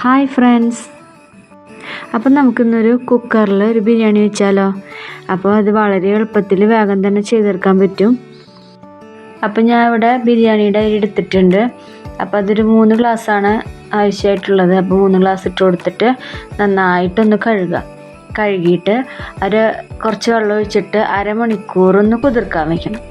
Hi friends അപ്പം നമുക്കിന്നൊരു കുക്കറിൽ ഒരു ബിരിയാണി വെച്ചാലോ? അപ്പോൾ അത് വളരെ എളുപ്പത്തിൽ വേഗം തന്നെ ചെയ്തെടുക്കാൻ പറ്റും. അപ്പം ഞാൻ ഇവിടെ ബിരിയാണിയുടെ അരി എടുത്തിട്ടുണ്ട്. അപ്പോൾ അതൊരു മൂന്ന് ഗ്ലാസ്സാണ് ആവശ്യമായിട്ടുള്ളത്. അപ്പോൾ മൂന്ന് ഗ്ലാസ് ഇട്ട് കൊടുത്തിട്ട് നന്നായിട്ടൊന്ന് കഴുകുക കഴുകിയിട്ട് ഒരു കുറച്ച് വെള്ളം ഒഴിച്ചിട്ട് അരമണിക്കൂർ ഒന്ന് കുതിർക്കാൻ വെക്കണം.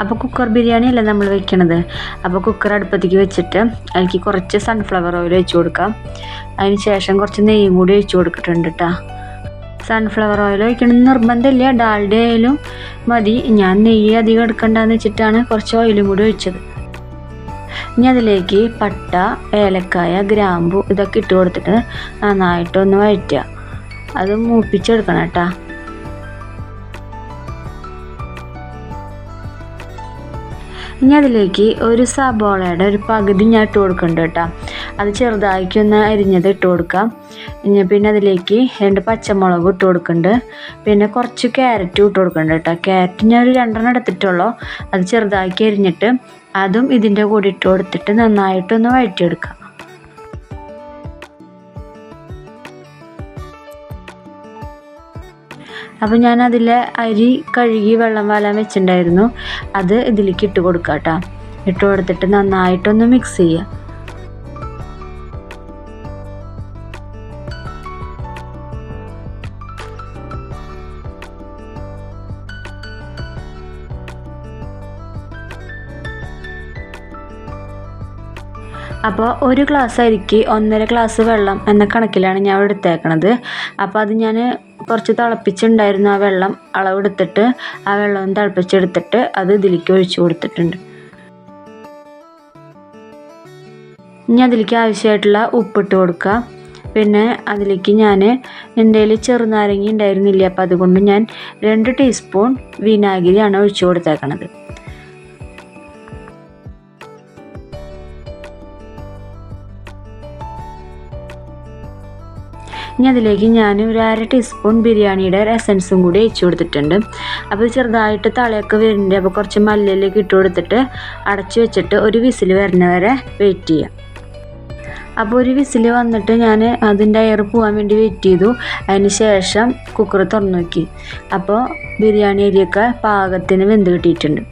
അപ്പോൾ കുക്കർ ബിരിയാണി അല്ല നമ്മൾ വെക്കണത്? അപ്പോൾ കുക്കർ അടുപ്പത്തേക്ക് വെച്ചിട്ട് അതിലേക്ക് കുറച്ച് സൺഫ്ലവർ ഓയിൽ ഒഴിച്ച് കൊടുക്കാം. അതിന് ശേഷം കുറച്ച് നെയ്യും കൂടി ഒഴിച്ച് കൊടുത്തിട്ടുണ്ട് കേട്ടോ സൺഫ്ലവർ ഓയിൽ ഒഴിക്കണം നിർബന്ധമില്ല. ഡാൽഡ ആയാലും മതി. ഞാൻ നെയ്യ് അധികം എടുക്കണ്ടെന്ന് വെച്ചിട്ടാണ് കുറച്ച് ഓയിലും കൂടി ഒഴിച്ചത്. ഇനി അതിലേക്ക് പട്ട ഏലക്കായ ഗ്രാമ്പു ഇതൊക്കെ ഇട്ട് കൊടുത്തിട്ട് നന്നായിട്ടൊന്ന് വഴറ്റുക. അത് മൂപ്പിച്ചെടുക്കണം കേട്ടോ ഇനി അതിലേക്ക് ഒരു സബോളയുടെ ഒരു പകുതി ഞാൻ ഇട്ട് കൊടുക്കുന്നുണ്ട് കേട്ടോ. അത് ചെറുതാക്കി ഒന്ന് അരിഞ്ഞത് ഇട്ട് കൊടുക്കാം ഇനി പിന്നെ അതിലേക്ക് രണ്ട് പച്ചമുളകും ഇട്ട് കൊടുക്കുന്നുണ്ട് പിന്നെ കുറച്ച് ക്യാരറ്റും ഇട്ട് കൊടുക്കുന്നുണ്ട് കേട്ടോ. ക്യാരറ്റ് ഞാൻ ഒരു രണ്ടെണ്ണം എടുത്തിട്ടുള്ളൂ. അത് ചെറുതാക്കി അരിഞ്ഞിട്ട് അതും ഇതിന്റെ കൂടെ ഇട്ട് കൊടുത്തിട്ട് നന്നായിട്ടൊന്ന് വഴറ്റിയെടുക്കാം അപ്പോൾ ഞാൻ അതിലെ അരി കഴുകി വെള്ളം വാലാൻ വെച്ചിട്ടുണ്ടായിരുന്നു അത് ഇതിലേക്ക് ഇട്ട് കൊടുക്കാം കേട്ടോ ഇട്ട് കൊടുത്തിട്ട് നന്നായിട്ടൊന്ന് മിക്സ് ചെയ്യുക അപ്പോൾ ഒരു ഗ്ലാസ് അരിക്ക് ഒന്നര ഗ്ലാസ് വെള്ളം എന്ന കണക്കിലാണ് ഞാൻ എടുത്തേക്കണത്. അപ്പോൾ അത് ഞാൻ കുറച്ച് തിളപ്പിച്ചിട്ടുണ്ടായിരുന്നു ആ വെള്ളം അളവെടുത്തിട്ട് ആ വെള്ളം തിളപ്പിച്ചെടുത്തിട്ട് അത് ഇതിലേക്ക് ഒഴിച്ചു കൊടുത്തിട്ടുണ്ട്. ഇനി അതിലേക്ക് ആവശ്യമായിട്ടുള്ള ഉപ്പിട്ട് കൊടുക്കുക. പിന്നെ അതിലേക്ക് ഞാൻ എന്റെ കയ്യിൽ ചെറുനാരങ്ങ ഉണ്ടായിരുന്നില്ല അപ്പോൾ അതുകൊണ്ട് ഞാൻ രണ്ട് ടീസ്പൂൺ വിനാഗിരിയാണ് ഒഴിച്ചു കൊടുത്തേക്കണത്. ഇനി അതിലേക്ക് ഞാൻ ഒരു അര ടീസ്പൂൺ ബിരിയാണിയുടെ എസൻസും കൂടി ഒഴിച്ചു കൊടുത്തിട്ടുണ്ട്. അപ്പോൾ ചെറുതായിട്ട് തളയൊക്കെ വരുന്നുണ്ട്. അപ്പോൾ കുറച്ച് മല്ലിയിലേക്ക് ഇട്ട് കൊടുത്തിട്ട് അടച്ചു വെച്ചിട്ട് ഒരു വിസിൽ വരുന്നവരെ വെയിറ്റ് ചെയ്യാം. അപ്പോൾ ഒരു വിസിൽ വന്നിട്ട് ഞാൻ അതിന്റെ എയർ പോകാൻ വേണ്ടി വെയിറ്റ് ചെയ്തു. അതിന് ശേഷം കുക്കർ തുറന്നു നോക്കി. അപ്പോൾ ബിരിയാണി അരിയൊക്കെ പാകത്തിന് വെന്ത് കിട്ടിയിട്ടുണ്ട്.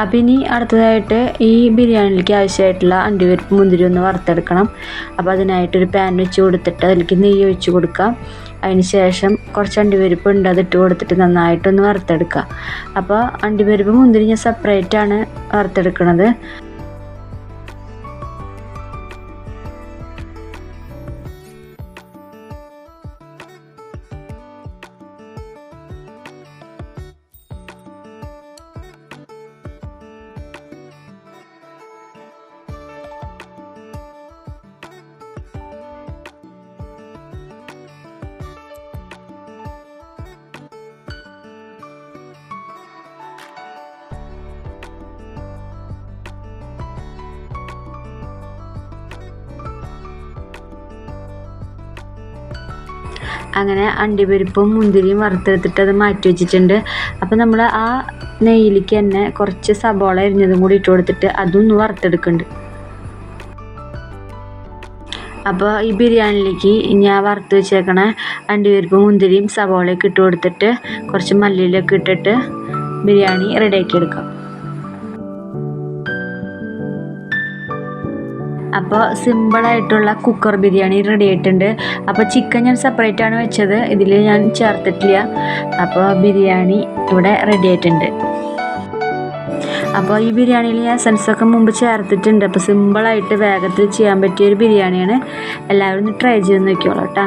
അപ്പോൾ ഇനി അടുത്തതായിട്ട് ഈ ബിരിയാണിക്ക് ആവശ്യമായിട്ടുള്ള അണ്ടിപരിപ്പ് മുന്തിരി ഒന്ന് വറുത്തെടുക്കണം. അപ്പോൾ അതിനായിട്ടൊരു പാൻ വെച്ച് കൊടുത്തിട്ട് അതിലേക്ക് നെയ്യ് ഒഴിച്ച് കൊടുക്കാം ശേഷം കുറച്ച് അണ്ടിപരിപ്പ് ഉണ്ട് അതിട്ട് കൊടുത്തിട്ട് നന്നായിട്ടൊന്ന് വറുത്തെടുക്കുക. അപ്പോൾ അണ്ടിപരിപ്പ് മുന്തിരി ഞാൻ സെപ്പറേറ്റാണ് ആണ് അങ്ങനെ അണ്ടിപ്പരിപ്പും മുന്തിരിയും വറുത്തെടുത്തിട്ട് അത് മാറ്റി വെച്ചിട്ടുണ്ട്. അപ്പോൾ നമ്മൾ ആ നെയ്യിലേക്ക് തന്നെ കുറച്ച് സബോള എരിഞ്ഞതും കൂടി ഇട്ട് കൊടുത്തിട്ട് അതൊന്ന് വറുത്തെടുക്കുന്നുണ്ട്. അപ്പോൾ ഈ ബിരിയാണിയിലേക്ക് ഞാൻ വറുത്ത് വെച്ചേക്കണ അണ്ടിപ്പരിപ്പും മുന്തിരിയും സബോളയൊക്കെ ഇട്ട് കൊടുത്തിട്ട് കുറച്ച് മല്ലിയിലൊക്കെ ഇട്ടിട്ട് ബിരിയാണി റെഡിയാക്കി എടുക്കാം. അപ്പോൾ സിമ്പിളായിട്ടുള്ള കുക്കർ ബിരിയാണി റെഡി ആയിട്ടുണ്ട്. അപ്പോൾ ചിക്കൻ ഞാൻ സെപ്പറേറ്റ് ആണ് വെച്ചത്. ഇതിൽ ഞാൻ ചേർത്തിട്ടില്ല. അപ്പോൾ ബിരിയാണി ഇവിടെ റെഡി ആയിട്ടുണ്ട്. അപ്പോൾ ഈ ബിരിയാണിയിൽ ഞാൻ എസൻസൊക്കെ മുമ്പ് ചേർത്തിട്ടുണ്ട്. അപ്പോൾ സിമ്പിളായിട്ട് വേഗത്തിൽ ചെയ്യാൻ പറ്റിയ ഒരു ബിരിയാണിയാണ്. എല്ലാവരും ഒന്ന് ട്രൈ ചെയ്ത് നോക്കിയോളൂ കേട്ടോ